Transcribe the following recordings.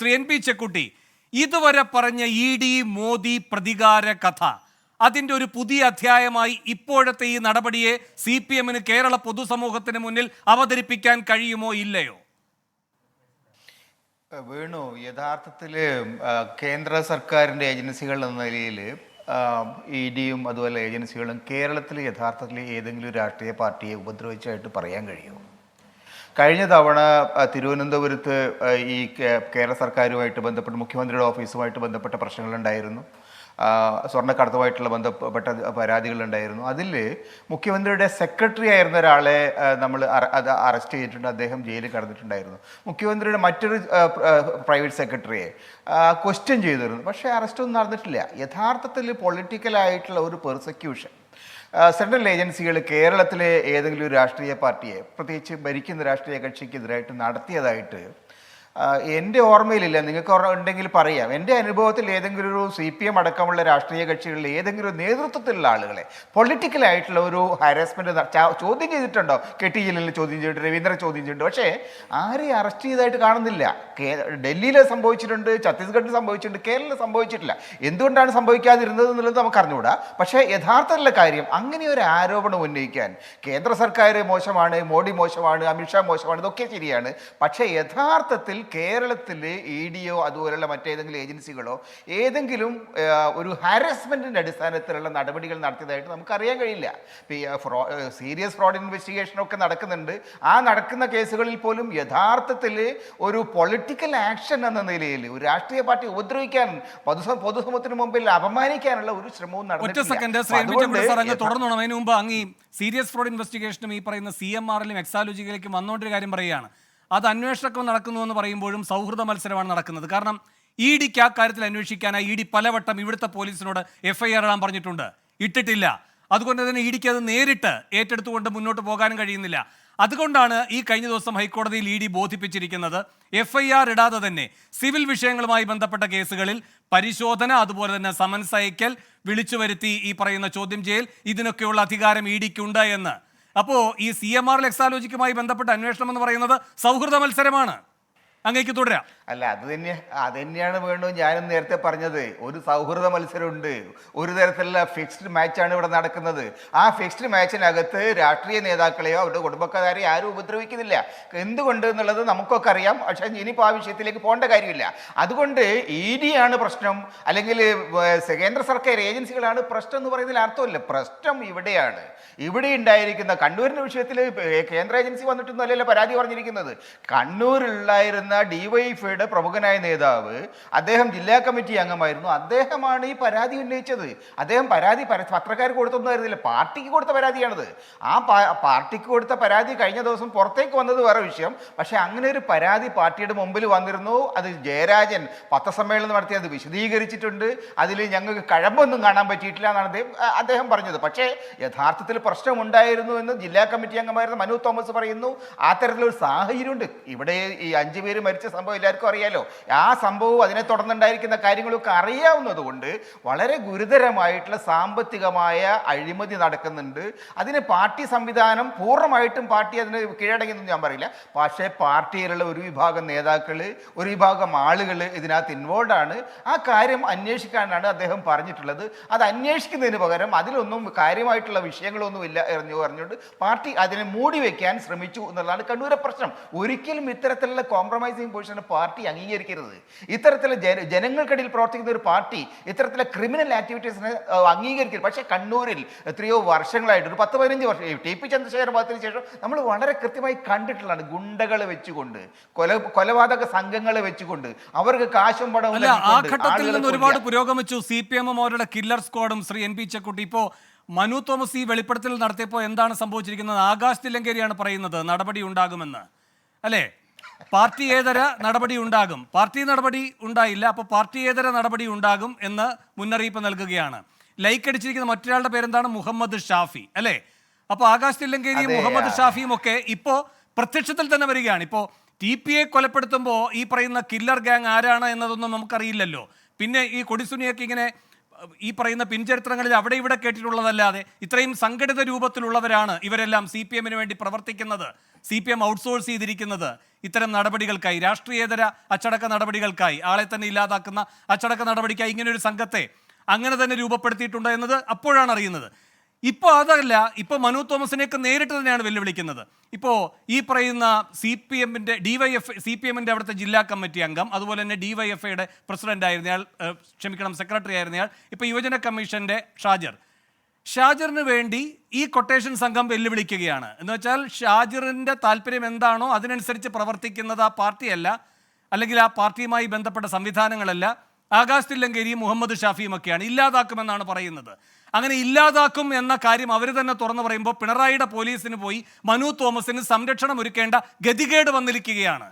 Shri N P Chekkutty ഇതുവരെ പറഞ്ഞ E D Modi പ്രതികാര കഥ അതിന്റെ ഒരു പുതിയ അധ്യായമായി ഇപ്പോഴത്തെ ഈ നടപടിയെ സി പി എമ്മിന് കേരള പൊതുസമൂഹത്തിന് മുന്നിൽ അവതരിപ്പിക്കാൻ കഴിയുമോ ഇല്ലയോ? വേണു യഥാർത്ഥത്തിൽ കേന്ദ്ര സർക്കാരിന്റെ ഏജൻസികൾ എന്ന നിലയിൽ ഇ ഡിയും അതുപോലെ ഏജൻസികളും കേരളത്തിൽ യഥാർത്ഥത്തിൽ ഏതെങ്കിലും രാഷ്ട്രീയ പാർട്ടിയെ ഉപദ്രവിച്ചായിട്ട് പറയാൻ കഴിയുമോ? കഴിഞ്ഞ തവണ തിരുവനന്തപുരത്ത് ഈ കേരള സർക്കാരുമായിട്ട് ബന്ധപ്പെട്ട് മുഖ്യമന്ത്രിയുടെ ഓഫീസുമായിട്ട് ബന്ധപ്പെട്ട പ്രശ്നങ്ങളുണ്ടായിരുന്നു. സ്വർണക്കടത്തുമായിട്ടുള്ള ബന്ധപ്പെട്ട പരാതികളുണ്ടായിരുന്നു. അതിൽ മുഖ്യമന്ത്രിയുടെ സെക്രട്ടറി ആയിരുന്ന ഒരാളെ നമ്മൾ അത് അറസ്റ്റ് ചെയ്തിട്ടുണ്ട്. അദ്ദേഹം ജയിലിൽ കടന്നിട്ടുണ്ടായിരുന്നു. മുഖ്യമന്ത്രിയുടെ മറ്റൊരു പ്രൈവറ്റ് സെക്രട്ടറിയെ ക്വസ്റ്റ്യൻ ചെയ്തിരുന്നു. പക്ഷേ അറസ്റ്റൊന്നും നടന്നിട്ടില്ല. യഥാർത്ഥത്തിൽ പൊളിറ്റിക്കലായിട്ടുള്ള ഒരു പെർസെക്യൂഷൻ സെൻട്രൽ ഏജൻസികൾ കേരളത്തിലെ ഏതെങ്കിലും ഒരു രാഷ്ട്രീയ പാർട്ടിയെ പ്രത്യേകിച്ച് ഭരിക്കുന്ന രാഷ്ട്രീയ കക്ഷിക്കെതിരായിട്ട് നടത്തിയതായിട്ട് എന്റെ ഓർമ്മയിലില്ല. നിങ്ങൾക്ക് ഉണ്ടെങ്കിൽ പറയാം. എന്റെ അനുഭവത്തിൽ ഏതെങ്കിലും ഒരു സി പി എം അടക്കമുള്ള രാഷ്ട്രീയ കക്ഷികളിൽ ഏതെങ്കിലും ഒരു നേതൃത്വത്തിലുള്ള ആളുകളെ പൊളിറ്റിക്കലായിട്ടുള്ള ഒരു ഹാരാസ്മെന്റ് ചോദ്യം ചെയ്തിട്ടുണ്ടോ? കെ ടി ജലീലിൽ ചോദ്യം ചെയ്തിട്ടുണ്ട് രവീന്ദ്രൻ ചോദ്യം ചെയ്തിട്ടുണ്ട് പക്ഷേ ആരെയും അറസ്റ്റ് ചെയ്തതായിട്ട് കാണുന്നില്ല. ഡൽഹിയിൽ സംഭവിച്ചിട്ടുണ്ട് ഛത്തീസ്ഗഡിൽ സംഭവിച്ചിട്ടുണ്ട് കേരളത്തിൽ സംഭവിച്ചിട്ടില്ല. എന്തുകൊണ്ടാണ് സംഭവിക്കാതിരുന്നത് എന്നുള്ളത് നമുക്ക് അറിഞ്ഞുകൂടാ. പക്ഷേ യഥാർത്ഥത്തിലുള്ള കാര്യം അങ്ങനെ ഒരു ആരോപണം ഉന്നയിക്കാൻ കേന്ദ്ര സർക്കാർ മോശമാണ് മോഡി മോശമാണ് അമിത്ഷാ മോശമാണ് ഇതൊക്കെ ശരിയാണ്. പക്ഷേ യഥാർത്ഥത്തിൽ കേരളത്തിൽ ഇ ഡിയോ അതുപോലെയുള്ള മറ്റേതെങ്കിലും ഏജൻസികളോ ഏതെങ്കിലും ഒരു ഹാരസ്മെന്റിന്റെ അടിസ്ഥാനത്തിലുള്ള നടപടികൾ നടത്തിയതായിട്ട് നമുക്കറിയാൻ കഴിയില്ല. ഫ്രോ സീരിയസ് ഫ്രോഡ് ഇൻവെസ്റ്റിഗേഷനൊക്കെ നടക്കുന്നുണ്ട്. ആ നടക്കുന്ന കേസുകളിൽ പോലും യഥാർത്ഥത്തിൽ ഒരു പൊളിറ്റിക്കൽ ആക്ഷൻ എന്ന നിലയിൽ ഒരു രാഷ്ട്രീയ പാർട്ടി ഉപദ്രവിക്കാൻ പൊതു പൊതുസമൂഹത്തിന് മുമ്പിൽ അപമാനിക്കാനുള്ള ഒരു ശ്രമവും തുടർന്നോണം അതിന് മുമ്പ് അങ്ങ് ഈ സീരിയസ് ഫ്രോഡ് ഇൻവെസ്റ്റിഗേഷനും ഈ പറയുന്ന സി എം ആറിലും എക്സാലോജിക്കലേക്കും വന്നുകൊണ്ടൊരു കാര്യം പറയുകയാണ്. അത് അന്വേഷണം നടക്കുന്നു എന്ന് പറയുമ്പോഴും സൗഹൃദ മത്സരമാണ് നടക്കുന്നത്. കാരണം ഇ ഡിക്ക് ആ കാര്യത്തിൽ അന്വേഷിക്കാനായി ഇ ഡി പലവട്ടം ഇവിടുത്തെ പോലീസിനോട് എഫ് ഐ ആർ ഇടാൻ പറഞ്ഞിട്ടുണ്ട്. ഇട്ടിട്ടില്ല. അതുകൊണ്ട് തന്നെ ഇ ഡിക്ക് അത് നേരിട്ട് ഏറ്റെടുത്തുകൊണ്ട് മുന്നോട്ട് പോകാനും കഴിയുന്നില്ല. അതുകൊണ്ടാണ് ഈ കഴിഞ്ഞ ദിവസം ഹൈക്കോടതിയിൽ ഇ ഡി ബോധിപ്പിച്ചിരിക്കുന്നത് എഫ് ഐ ആർ ഇടാതെ തന്നെ സിവിൽ വിഷയങ്ങളുമായി ബന്ധപ്പെട്ട കേസുകളിൽ പരിശോധന അതുപോലെ തന്നെ സമൻസ് അയക്കൽ വിളിച്ചു വരുത്തി ഈ പറയുന്ന ചോദ്യം ചെയ്യൽ ഇതിനൊക്കെയുള്ള അധികാരം ഇ ഡിക്കുണ്ട് എന്ന്. അപ്പോ ഈ സി എം ആർ ലെക്സാലോജിക്കുമായി ബന്ധപ്പെട്ട അന്വേഷണം എന്ന് പറയുന്നത് സൗഹൃദ മത്സരമാണ്. അങ്ങേക്ക് തുടരാം. അല്ല അത് തന്നെ അത് തന്നെയാണ് വേണ്ടു ഞാനും നേരത്തെ പറഞ്ഞത്. ഒരു സൗഹൃദ മത്സരമുണ്ട്. ഒരു തരത്തിലുള്ള ഫിക്സ്ഡ് മാച്ചാണ് ഇവിടെ നടക്കുന്നത്. ആ ഫിക്സ്ഡ് മാച്ചിനകത്ത് രാഷ്ട്രീയ നേതാക്കളെയോ അവരുടെ കുടുംബക്കാരെയോ ആരും ഉപദ്രവിക്കുന്നില്ല. എന്തുകൊണ്ട് എന്നുള്ളത് നമുക്കൊക്കെ അറിയാം. പക്ഷേ ഇനിയിപ്പോൾ ആ വിഷയത്തിലേക്ക് പോകേണ്ട കാര്യമില്ല. അതുകൊണ്ട് ഇ പ്രശ്നം. അല്ലെങ്കിൽ കേന്ദ്ര സർക്കാർ ഏജൻസികളാണ് പ്രശ്നം എന്ന് പറയുന്നതിൽ അർത്ഥമില്ല. പ്രശ്നം ഇവിടെയാണ്. ഇവിടെ ഉണ്ടായിരിക്കുന്ന കണ്ണൂരിന്റെ വിഷയത്തിൽ കേന്ദ്ര ഏജൻസി വന്നിട്ടൊന്നും അല്ലല്ലോ പരാതി പറഞ്ഞിരിക്കുന്നത്. കണ്ണൂരിലുണ്ടായിരുന്ന ഡിവൈഫൈയുടെ പ്രമുഖനായ നേതാവ് അദ്ദേഹം ജില്ലാ കമ്മിറ്റി അംഗമായിരുന്നു. അദ്ദേഹമാണ് ഈ പരാതി ഉന്നയിച്ചത്. അദ്ദേഹം പരാതി പര- പത്രക്കാർക്ക് കൊടുത്തൊന്നും ആയിരുന്നില്ല. പാർട്ടിക്ക് കൊടുത്ത പരാതിയാണത്. ആ പാർട്ടിക്ക് കൊടുത്ത പരാതി കഴിഞ്ഞ ദിവസം പുറത്തേക്ക് വന്നത് വേറെ വിഷയം. പക്ഷേ അങ്ങനെ ഒരു പരാതി പാർട്ടിയുടെ മുമ്പിൽ വന്നിരുന്നു. അത് ജയരാജൻ പത്രസമ്മേളനം നടത്തി അത് വിശദീകരിച്ചിട്ടുണ്ട്. അതിൽ ഞങ്ങൾക്ക് കഴമ്പൊന്നും കാണാൻ പറ്റിയിട്ടില്ല എന്നാണ് അദ്ദേഹം അദ്ദേഹം പറഞ്ഞത്. പക്ഷേ യഥാർത്ഥത്തിൽ പ്രശ്നമുണ്ടായിരുന്നു എന്ന് ജില്ലാ കമ്മിറ്റി അംഗമായിരുന്ന മനു തോമസ് പറയുന്നു. ആ തരത്തിലൊരു സാഹചര്യമുണ്ട്. ഇവിടെ ഈ അഞ്ചു പേര് മരിച്ച സംഭവം എല്ലാവർക്കും അറിയാലോ? ആ സംഭവവും അതിനെ തുടർന്നുണ്ടായിരിക്കുന്ന കാര്യങ്ങളൊക്കെ അറിയാവുന്നതുകൊണ്ട് വളരെ ഗുരുതരമായിട്ടുള്ള സാമ്പത്തികമായ അഴിമതി നടക്കുന്നുണ്ട്. അതിന് പാർട്ടി സംവിധാനം പൂർണമായിട്ടും പാർട്ടി അതിന് കീഴടങ്ങിയെന്ന് ഞാൻ പറയില്ല. പക്ഷേ പാർട്ടിയിലുള്ള ഒരു വിഭാഗം നേതാക്കൾ ഒരു വിഭാഗം ആളുകൾ ഇതിനകത്ത് ഇൻവോൾവ് ആണ്. ആ കാര്യം അന്വേഷിക്കാനാണ് അദ്ദേഹം പറഞ്ഞിട്ടുള്ളത്. അത് അന്വേഷിക്കുന്നതിന് പകരം അതിലൊന്നും കാര്യമായിട്ടുള്ള വിഷയങ്ങളൊന്നും ഇല്ല എറിഞ്ഞു പറഞ്ഞുകൊണ്ട് പാർട്ടി അതിനെ മൂടി വെക്കാൻ ശ്രമിച്ചു എന്നുള്ളതാണ് കണ്ണൂരെ പ്രശ്നം. ഒരിക്കലും ഇത്തരത്തിലുള്ള കോംപ്രമൈസിങ് പൊസിഷൻ പാർട്ടി അംഗീകരിക്കരുത്. ഇത്തരത്തിലെ ജന ജനങ്ങൾക്കിടയിൽ പ്രവർത്തിക്കുന്ന ഒരു പാർട്ടി ഇത്തരത്തിലെ ക്രിമിനൽ ആക്ടിവിറ്റീസിനെ അംഗീകരിക്കരുത്. പക്ഷേ കണ്ണൂരിൽ എത്രയോ വർഷങ്ങളായിട്ട് ഒരു പത്ത് പതിനഞ്ച് വർഷം ടി പി ചന്ദ്രശേഖര ഭാഗത്തിന് ശേഷം നമ്മൾ വളരെ കൃത്യമായി കണ്ടിട്ടുള്ളതാണ് ഗുണ്ടകളെ വെച്ചുകൊണ്ട് കൊല കൊലപാതക സംഘങ്ങളെ വെച്ചുകൊണ്ട് അവർക്ക് കാശും പണവും ആ ഘട്ടത്തിൽ നിന്ന് ഒരുപാട്. പുരോഗമിച്ചു. സി പി എമ്മും അവരുടെ കില്ലർ സ്ക്വാഡും ശ്രീ എൻ പി ചെക്കുട്ടി ഇപ്പോ മനു തോമസ് ഈ വെളിപ്പെടുത്തൽ നടത്തിയപ്പോൾ എന്താണ് സംഭവിച്ചിരിക്കുന്നത്? ആകാശ് തില്ലങ്കേരിയാണ് പറയുന്നത് നടപടി ഉണ്ടാകുമെന്ന്. അല്ലേ? പാർട്ടിയേതര നടപടി ഉണ്ടാകും? പാർട്ടി നടപടി ഉണ്ടായില്ല. അപ്പോൾ പാർട്ടി ഏതര നടപടി ഉണ്ടാകും എന്ന് മുന്നറിയിപ്പ് നൽകുകയാണ്. ലൈക്ക് അടിച്ചിരിക്കുന്ന മറ്റൊരാളുടെ പേരെന്താണ്? മുഹമ്മദ് ഷാഫി. അല്ലേ? അപ്പോൾ ആകാശ് തില്ലങ്കേരിയും മുഹമ്മദ് ഷാഫിയും ഒക്കെ ഇപ്പോൾ പ്രത്യക്ഷത്തിൽ തന്നെ വരികയാണ്. ഇപ്പോൾ ടി പി എ കൊലപ്പെടുത്തുമ്പോൾ ഈ പറയുന്ന കില്ലർ ഗാങ് ആരാണ് എന്നതൊന്നും നമുക്കറിയില്ലല്ലോ. പിന്നെ ഈ കൊടിസുനിയൊക്കെ ഇങ്ങനെ ഈ പറയുന്ന പിൻചരിത്രങ്ങളിൽ അവിടെ ഇവിടെ കേട്ടിട്ടുള്ളതല്ലാതെ ഇത്രയും സംഘടിത രൂപത്തിലുള്ളവരാണ് ഇവരെല്ലാം സി പി എമ്മിന് വേണ്ടി പ്രവർത്തിക്കുന്നത്. സി പി എം ഔട്ട്സോഴ്സ് ചെയ്തിരിക്കുന്നത് ഇത്തരം നടപടികൾക്കായി രാഷ്ട്രീയേതര അച്ചടക്ക നടപടികൾക്കായി ആളെ തന്നെ ഇല്ലാതാക്കുന്ന അച്ചടക്ക നടപടിക്കായി ഇങ്ങനെ ഒരു സംഘത്തെ അങ്ങനെ തന്നെ രൂപപ്പെടുത്തിയിട്ടുണ്ട് എന്നത് അപ്പോഴാണ് അറിയുന്നത്. ഇപ്പോൾ അതല്ല ഇപ്പോൾ മനു തോമസിനെയൊക്കെ നേരിട്ട് തന്നെയാണ് വെല്ലുവിളിക്കുന്നത്. ഇപ്പോൾ ഈ പറയുന്ന സി പി എമ്മിന്റെ D Y F C P എമ്മിന്റെ അവിടുത്തെ ജില്ലാ കമ്മിറ്റി അംഗം അതുപോലെ തന്നെ ഡി വൈ എഫ് ഐയുടെ പ്രസിഡന്റ് ആയിരുന്നയാൾ ക്ഷമിക്കണം സെക്രട്ടറി ആയിരുന്നയാൾ ഇപ്പോൾ യുവജന കമ്മീഷന്റെ ഷാജർ. ഷാജറിന് വേണ്ടി ഈ കൊട്ടേഷൻ സംഘം വെല്ലുവിളിക്കുകയാണ്. എന്ന് വെച്ചാൽ ഷാജറിന്റെ താല്പര്യം എന്താണോ അതിനനുസരിച്ച് പ്രവർത്തിക്കുന്നത് ആ പാർട്ടിയല്ല അല്ലെങ്കിൽ ആ പാർട്ടിയുമായി ബന്ധപ്പെട്ട സംവിധാനങ്ങളല്ല ആകാശ് തില്ലങ്കേരിയും മുഹമ്മദ് ഷാഫിയും ഒക്കെയാണ് ഇല്ലാതാക്കുമെന്നാണ് പറയുന്നത്. അങ്ങനെ ഇല്ലാതാക്കും എന്ന കാര്യം അവർ തന്നെ തുറന്നു പറയുമ്പോൾ പിണറായിയുടെ പോലീസിന് പോയി മനു തോമസിന് സംരക്ഷണം ഒരുക്കേണ്ട ഗതികേട് വന്നിരിക്കുകയാണ്.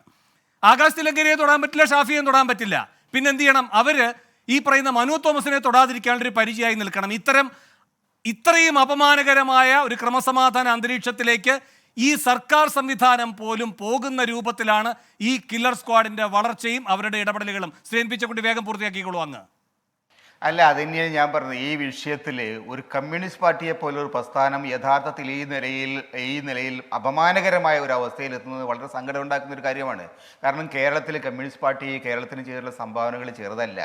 ആകാശ് തിലങ്കരിയെ തൊടാൻ പറ്റില്ല ഷാഫിയെ തൊടാൻ പറ്റില്ല. പിന്നെ എന്ത് ചെയ്യണം? അവർ ഈ പറയുന്ന മനു തോമസിനെ തൊടാതിരിക്കാനുള്ളൊരു പരിചയമായി നിൽക്കണം. ഇത്തരം ഇത്രയും അപമാനകരമായ ഒരു ക്രമസമാധാന അന്തരീക്ഷത്തിലേക്ക് ഈ സർക്കാർ സംവിധാനം പോലും പോകുന്ന രൂപത്തിലാണ് ഈ കില്ലർ സ്ക്വാഡിന്റെ വളർച്ചയും അവരുടെ ഇടപെടലുകളും. ശ്രീ എൻ പിച്ചക്കുട്ടി വേഗം പൂർത്തിയാക്കിക്കോളൂ അങ്ങ്. അല്ല അത് തന്നെയാണ് ഞാൻ പറഞ്ഞത്. ഈ വിഷയത്തിൽ ഒരു കമ്മ്യൂണിസ്റ്റ് പാർട്ടിയെ പോലെ ഒരു പ്രസ്ഥാനം യഥാർത്ഥത്തിൽ ഈ നിലയിൽ ഈ നിലയിൽ അപമാനകരമായ ഒരു അവസ്ഥയിൽ എത്തുന്നത് വളരെ സങ്കടം ഉണ്ടാക്കുന്ന ഒരു കാര്യമാണ്. കാരണം കേരളത്തിൽ കമ്മ്യൂണിസ്റ്റ് പാർട്ടി കേരളത്തിന് ചെയ്തിട്ടുള്ള സംഭാവനകൾ ചെറുതല്ല.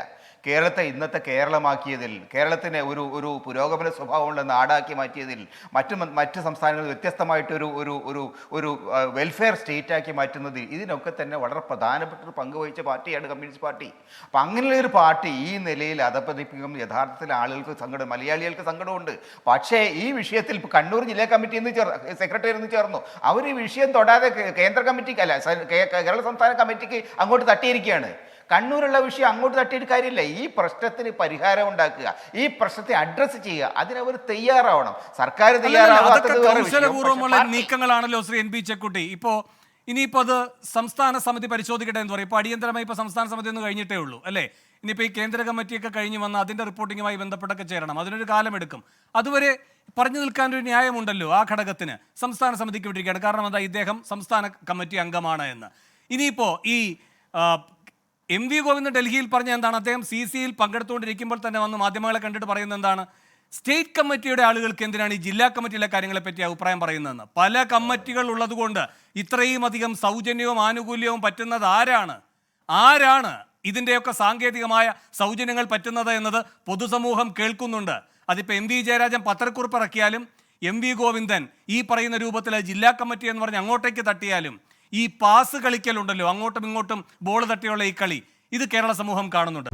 കേരളത്തെ ഇന്നത്തെ കേരളമാക്കിയതിൽ കേരളത്തിന് ഒരു ഒരു പുരോഗമന സ്വഭാവമുള്ള നാടാക്കി മാറ്റിയതിൽ മറ്റു മറ്റ് സംസ്ഥാനങ്ങളിൽ വ്യത്യസ്തമായിട്ടൊരു ഒരു ഒരു ഒരു വെൽഫെയർ സ്റ്റേറ്റാക്കി മാറ്റുന്നതിൽ ഇതിനൊക്കെ തന്നെ വളരെ പ്രധാനപ്പെട്ട ഒരു പങ്ക് വഹിച്ച പാർട്ടിയാണ് കമ്മ്യൂണിസ്റ്റ് പാർട്ടി. അപ്പം അങ്ങനെയുള്ള ഒരു പാർട്ടി ഈ നിലയിൽ അതപ്പതിപ്പിക്കും യഥാർത്ഥത്തിൽ ആളുകൾക്ക് സങ്കടം മലയാളികൾക്ക് സങ്കടമുണ്ട്. പക്ഷേ ഈ വിഷയത്തിൽ ഇപ്പോൾ കണ്ണൂർ ജില്ലാ കമ്മിറ്റി എന്ന് ചേർ സെക്രട്ടറി എന്ന് ചേർന്നു. അവർ ഈ വിഷയം തൊടാതെ കേന്ദ്ര കമ്മിറ്റിക്ക് അല്ല കേരള സംസ്ഥാന കമ്മിറ്റിക്ക് അങ്ങോട്ട് തട്ടിയിരിക്കുകയാണ്. കണ്ണൂരുള്ള വിഷയം അങ്ങോട്ട് തട്ടിയിട്ട് കാര്യമില്ല. ഈ പ്രശ്നത്തിന് പരിഹാരം ഉണ്ടാക്കുക ഈ പ്രശ്നത്തെ അഡ്രസ്സ് ചെയ്യുക അതിനവർ തയ്യാറാവണം. സർക്കാർ തയ്യാറാവാത്തത് നീക്കങ്ങളാണല്ലോ ശ്രീ എൻ പി ചെക്കുട്ടി. ഇപ്പോ ഇനിയിപ്പോ അത് സംസ്ഥാന സമിതി പരിശോധിക്കട്ടെ എന്ന് പറയും. ഇപ്പൊ അടിയന്തരമായി ഇപ്പൊ സംസ്ഥാന സമിതി ഒന്ന് കഴിഞ്ഞിട്ടേ ഉള്ളൂ അല്ലേ? ഇനിയിപ്പോ ഈ കേന്ദ്ര കമ്മിറ്റിയൊക്കെ കഴിഞ്ഞ് വന്ന് അതിന്റെ റിപ്പോർട്ടിങ്ങുമായി ബന്ധപ്പെട്ടൊക്കെ ചേരണം. അതിനൊരു കാലമെടുക്കും. അതുവരെ പറഞ്ഞു നിൽക്കാൻ ഒരു ന്യായമുണ്ടല്ലോ ആ ഘടകത്തിന്. സംസ്ഥാന സമിതിക്ക് വിട്ടിരിക്കുകയാണ്. കാരണം എന്താ ഇദ്ദേഹം സംസ്ഥാന കമ്മിറ്റി അംഗമാണ് എന്ന്. ഇനിയിപ്പോ ഈ എം വി ഗോവിന്ദൻ ഡൽഹിയിൽ പറഞ്ഞ എന്താണ്? അദ്ദേഹം സി സിയിൽ പങ്കെടുത്തുകൊണ്ടിരിക്കുമ്പോൾ തന്നെ വന്ന് മാധ്യമങ്ങളെ കണ്ടിട്ട് പറയുന്നത് എന്താണ്? സ്റ്റേറ്റ് കമ്മിറ്റിയുടെ ആളുകൾക്ക് എന്തിനാണ് ഈ ജില്ലാ കമ്മിറ്റിയിലെ കാര്യങ്ങളെ പറ്റി അഭിപ്രായം പറയുന്നതെന്ന്? പല കമ്മിറ്റികൾ ഉള്ളതുകൊണ്ട് ഇത്രയും അധികം സൗജന്യവും ആനുകൂല്യവും പറ്റുന്നത് ആരാണ്? ആരാണ് ഇതിന്റെയൊക്കെ സാങ്കേതികമായ സൗജന്യങ്ങൾ പറ്റുന്നത് എന്നത് പൊതുസമൂഹം കേൾക്കുന്നുണ്ട്. അതിപ്പോൾ എം വി ജയരാജൻ പത്രക്കുറിപ്പ് ഇറക്കിയാലും എം വി ഗോവിന്ദൻ ഈ പറയുന്ന രൂപത്തിൽ ജില്ലാ കമ്മിറ്റി എന്ന് പറഞ്ഞ് അങ്ങോട്ടേക്ക് തട്ടിയാലും ഈ പാസ് കളിക്കലുണ്ടല്ലോ. അങ്ങോട്ടും ഇങ്ങോട്ടും ബോൾ തട്ടിയുള്ള ഈ കളി. ഇത് കേരള സമൂഹം കാണുന്നുണ്ട്.